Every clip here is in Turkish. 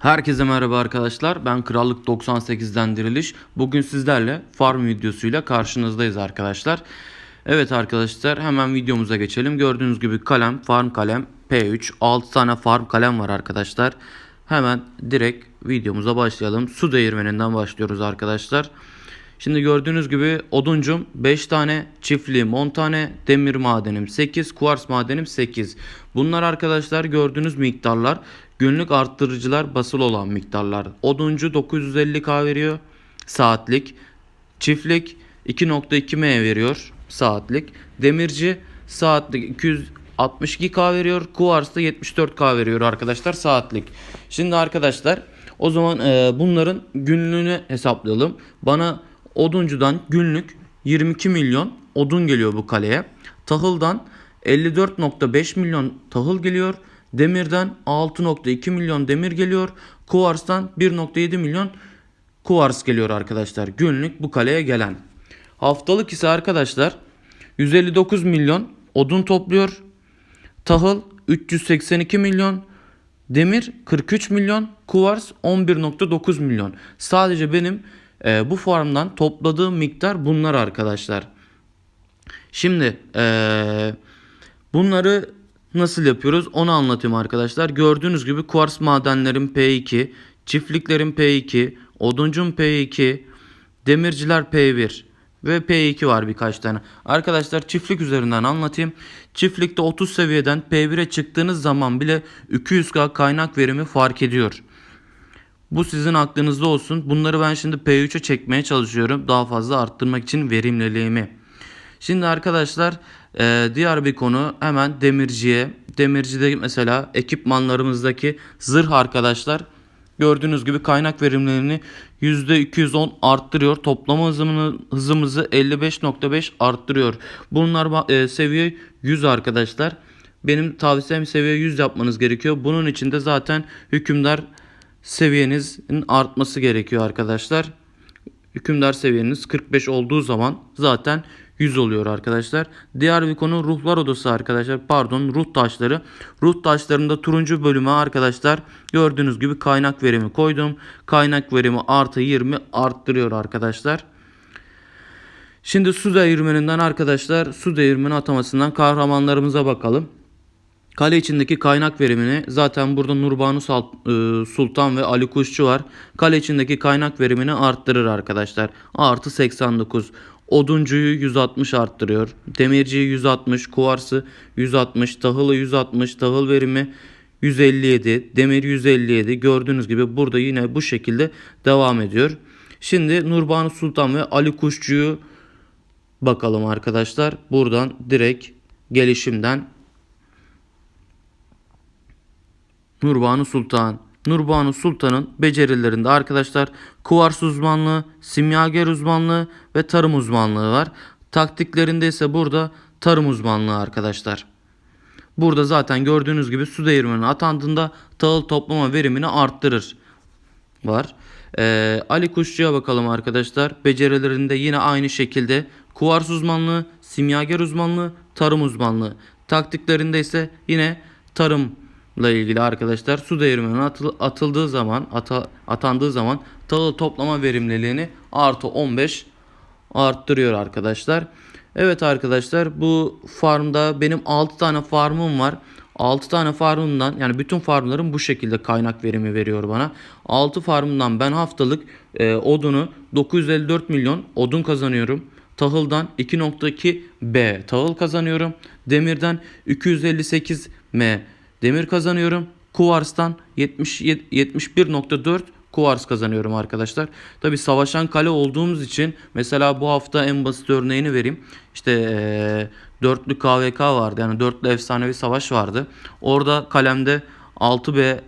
Herkese merhaba arkadaşlar. Ben Krallık 98'den Diriliş. Bugün sizlerle farm videosuyla karşınızdayız arkadaşlar. Evet arkadaşlar hemen videomuza geçelim. Gördüğünüz gibi kalem, farm kalem P3. 6 tane farm kalem var arkadaşlar. Hemen direkt videomuza başlayalım. Su değirmeninden başlıyoruz arkadaşlar. Şimdi gördüğünüz gibi oduncum 5 tane, çiftliğim 10 tane, demir madenim 8, kuvars madenim 8. Bunlar arkadaşlar gördüğünüz miktarlar. Günlük arttırıcılar basılı olan miktarlar. Oduncu 950k veriyor saatlik. Çiftlik 2.2m veriyor saatlik. Demirci saatlik 262k veriyor. Kuvars da 74k veriyor arkadaşlar saatlik. Şimdi arkadaşlar o zaman e, bunların günlüğünü hesaplayalım. Bana oduncudan günlük 22 milyon odun geliyor bu kaleye. Tahıldan 54.5 milyon tahıl geliyor. Demirden 6.2 milyon demir geliyor. Kuvars'tan 1.7 milyon kuvars geliyor arkadaşlar. Günlük bu kaleye gelen. Haftalık ise arkadaşlar 159 milyon odun topluyor. Tahıl 382 milyon. Demir 43 milyon. Kuvars 11.9 milyon. Sadece benim e, bu farmdan topladığım miktar bunlar arkadaşlar. Şimdi e, bunları nasıl yapıyoruz onu anlatayım arkadaşlar. Gördüğünüz gibi kuvars madenlerim P2, çiftliklerim P2, oduncum P2, demirciler P1 ve P2 var birkaç tane. Arkadaşlar çiftlik üzerinden anlatayım. Çiftlikte 30 seviyeden P1'e çıktığınız zaman bile 200k kaynak verimi fark ediyor. Bu sizin aklınızda olsun. Bunları ben şimdi P3'e çekmeye çalışıyorum. Daha fazla arttırmak için verimliliğimi. Şimdi arkadaşlar e, diğer bir konu hemen demirciye. Demircide mesela ekipmanlarımızdaki zırh arkadaşlar gördüğünüz gibi kaynak verimliliğini %210 arttırıyor. Toplama hızımını, hızımızı 55.5 arttırıyor. Bunlar e, seviye 100 arkadaşlar. Benim tavsiyem seviye 100 yapmanız gerekiyor. Bunun için de zaten hükümdar seviyenizin artması gerekiyor arkadaşlar. Hükümdar seviyeniz 45 olduğu zaman zaten 100 oluyor arkadaşlar. Diğer bir konu ruhlar odası arkadaşlar. Pardon ruh taşları. Ruh taşlarında turuncu bölüme arkadaşlar gördüğünüz gibi kaynak verimi koydum. Kaynak verimi artı 20 arttırıyor arkadaşlar. Şimdi su değirmeninden arkadaşlar su değirmeni atamasından kahramanlarımıza bakalım. Kale içindeki kaynak verimini zaten burada Nurbanu e, Sultan ve Ali Kuşçu var. Kale içindeki kaynak verimini arttırır arkadaşlar. Artı 89. Oduncuyu 160 arttırıyor. Demirciyi 160. Kuvarsı 160. Tahılı 160. Tahıl verimi 157. Demir 157. Gördüğünüz gibi burada yine bu şekilde devam ediyor. Şimdi Nurbanu Sultan ve Ali Kuşçu'yu bakalım arkadaşlar. Buradan direkt gelişimden Nurbanu Sultan. Nurbanu Sultan'ın becerilerinde arkadaşlar kuvars uzmanlığı, simyager uzmanlığı ve tarım uzmanlığı var. Taktiklerinde ise burada tarım uzmanlığı arkadaşlar. Burada zaten gördüğünüz gibi su değirmeni atandığında tahıl toplama verimini arttırır. Var. Ee, Ali Kuşçu'ya bakalım arkadaşlar. Becerilerinde yine aynı şekilde kuvars uzmanlığı, simyager uzmanlığı, tarım uzmanlığı. Taktiklerinde ise yine tarım ilgili arkadaşlar su değirmeni atıl, atıldığı zaman ata, atandığı zaman tahıl toplama verimliliğini artı 15 arttırıyor arkadaşlar. Evet arkadaşlar bu farmda benim 6 tane farmım var. 6 tane farmımdan yani bütün farmlarım bu şekilde kaynak verimi veriyor bana. 6 farmımdan ben haftalık e, odunu 954 milyon odun kazanıyorum. Tahıldan 2.2 B tahıl kazanıyorum. Demirden 258 M demir kazanıyorum. Kuvars'tan 70 71.4 kuvars kazanıyorum arkadaşlar. Tabi savaşan kale olduğumuz için mesela bu hafta en basit örneğini vereyim. İşte ee, dörtlü KVK vardı yani dörtlü efsanevi savaş vardı. Orada kalemde 6B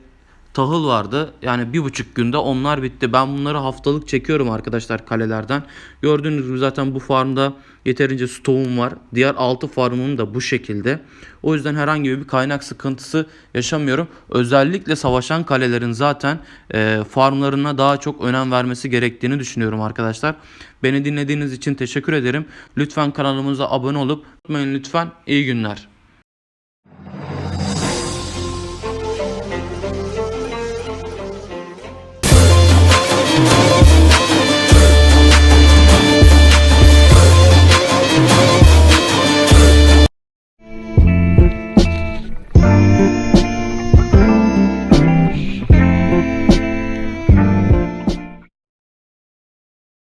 tahıl vardı. Yani bir buçuk günde onlar bitti. Ben bunları haftalık çekiyorum arkadaşlar kalelerden. Gördüğünüz gibi zaten bu farmda yeterince stoğum var. Diğer 6 farmım da bu şekilde. O yüzden herhangi bir kaynak sıkıntısı yaşamıyorum. Özellikle savaşan kalelerin zaten e, farmlarına daha çok önem vermesi gerektiğini düşünüyorum arkadaşlar. Beni dinlediğiniz için teşekkür ederim. Lütfen kanalımıza abone olup unutmayın lütfen. İyi günler.